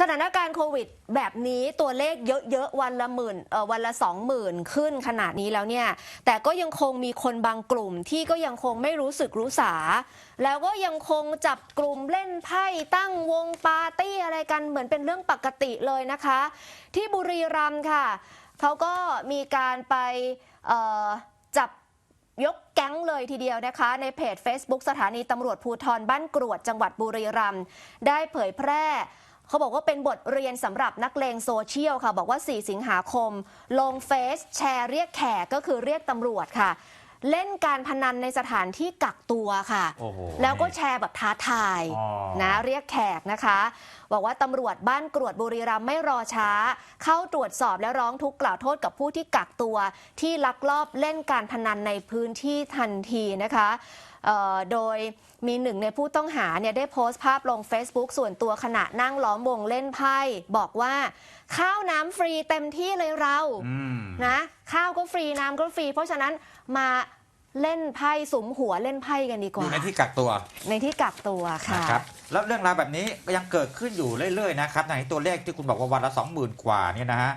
สถานการณ์โควิด แบบนี้ตัวเลขเยอะๆวันละหมื่นเอ่อวันละสองหมื่นขึ้นขนาดนี้แล้วเนี่ย แต่ก็ยังคงมีคนบางกลุ่มที่ก็ยังคงไม่รู้สึกรู้สา แล้วก็ยังคงจับกลุ่มเล่นไพ่ตั้งวงปาร์ตี้อะไรกันเหมือนเป็นเรื่องปกติเลยนะคะ ที่บุรีรัมย์ค่ะเขาก็มีการไปจับยกแก๊งเลยทีเดียวนะคะ ในเพจ Facebook สถานีตำรวจภูธรบ้านกรวดจังหวัดบุรีรัมย์ได้เผยแพร่ เขาบอกว่าเป็นบทเรียนสำหรับนักเลงโซเชียลค่ะ บอกว่า 4 สิงหาคม ลงเฟซแชร์เรียกแขกก็คือเรียกตำรวจค่ะ เล่นการพนันในสถานที่กักตัวค่ะ โอ้โห แล้วก็แชร์แบบท้าทายอ๋อ นะเรียกแขกนะคะ บอกว่าตำรวจบ้านกรวดบุรีรัมย์ไม่รอช้า เข้าตรวจสอบและร้องทุกข์กล่าวโทษกับผู้ที่กักตัว ที่ลักลอบเล่นการพนันในพื้นที่ทันทีนะคะเอ่อโดยมีหนึ่งในผู้ต้องหาเนี่ยได้โพสต์ภาพลง Facebook ส่วนตัวขณะนั่งล้อมวงเล่นไพ่ บอกว่า ข้าวน้ำฟรีเต็มที่เลยเรา อืม นะ ข้าวก็ฟรีน้ำก็ฟรี เพราะฉะนั้นมาเล่นไพ่สุมหัวเล่นไพ่กันดีกอว่ายู่ในที่กักตัวในที่กักตัวค่ะ นะครับแล้วเรื่องราวแบบนี้ก็ยังเกิดขึ้นอยู่เรื่อยๆนะครับในตัวเลขที่คุณบอกว่าวันละ 20,000 กว่าเนี่ยนะฮะ